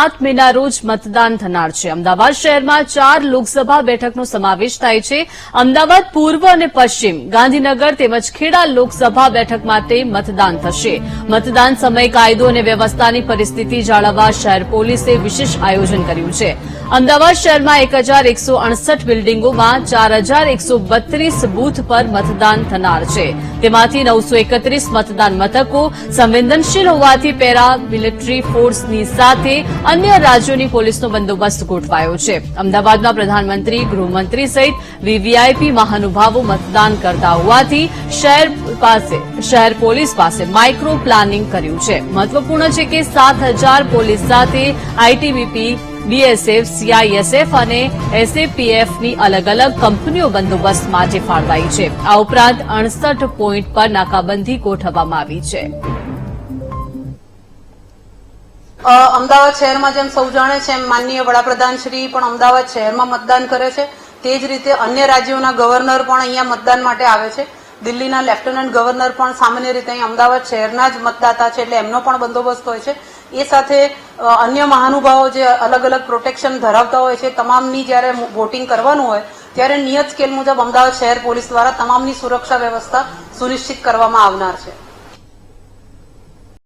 સાત રોજ મતદાન થનાર છે. અમદાવાદ શહેરમાં ચાર લોકસભા બેઠકનો સમાવેશ થાય છે. અમદાવાદ પૂર્વ અને પશ્ચિમ ગાંધીનગર તેમજ ખેડા લોકસભા બેઠક માટે મતદાન થશે. મતદાન સમયે કાયદો અને વ્યવસ્થાની પરિસ્થિતિ જાળવવા શહેર પોલીસે વિશેષ આયોજન કર્યું છે. અમદાવાદ શહેરમાં એક હજાર એકસો અડસઠ બિલ્ડિંગોમાં ચાર હજાર એકસો બત્રીસ બૂથ પર મતદાન થનાર છે. તેમાંથી નવસો એકત્રીસ મતદાન મથકો સંવેદનશીલ હોવાથી પેરા મિલિટરી ફોર્સની સાથે અન્ય રાજ્યોની પોલીસનો બંદોબસ્ત ગોઠવાયો છે. અમદાવાદમાં પ્રધાનમંત્રી, ગૃહમંત્રી સહિત વીવીઆઈપી મહાનુભાવો મતદાન કરતા હોવાથી શહેર પાસે, શહેર પોલીસ પાસે માઇક્રો પ્લાનિંગ કર્યું છે. મહત્વપૂર્ણ છે કે સાત હજાર પોલીસ સાથે આઈટીબીપી, બીએસએફ, સીઆઈએસએફ અને એસએપીએફની અલગ અલગ કંપનીઓ બંદોબસ્ત માટે ફાળવાઈ છે. આ ઉપરાંત અડસઠ પોઈન્ટ પર નાકાબંધી ગોઠવવામાં આવી છે. અમદાવાદ શહેરમાં જેમ સૌ જાણે છે એમ માનનીય વડાપ્રધાન શ્રી પણ અમદાવાદ શહેરમાં મતદાન કરે છે. તે જ રીતે અન્ય રાજ્યોના ગવર્નર પણ અહીંયા મતદાન માટે આવે છે. દિલ્હીના લેફ્ટનન્ટ ગવર્નર પણ સામાન્ય રીતે અહીં અમદાવાદ શહેરના જ મતદાતા છે એટલે એમનો પણ બંદોબસ્ત હોય છે. એ સાથે અન્ય મહાનુભાવો જે અલગ અલગ પ્રોટેક્શન ધરાવતા હોય છે, તમામની જ્યારે વોટિંગ કરવાનું હોય, ત્યારે નિયત સ્કેલ મુજબ અમદાવાદ શહેર પોલીસ દ્વારા તમામની સુરક્ષા વ્યવસ્થા સુનિશ્ચિત કરવામાં આવનાર છે.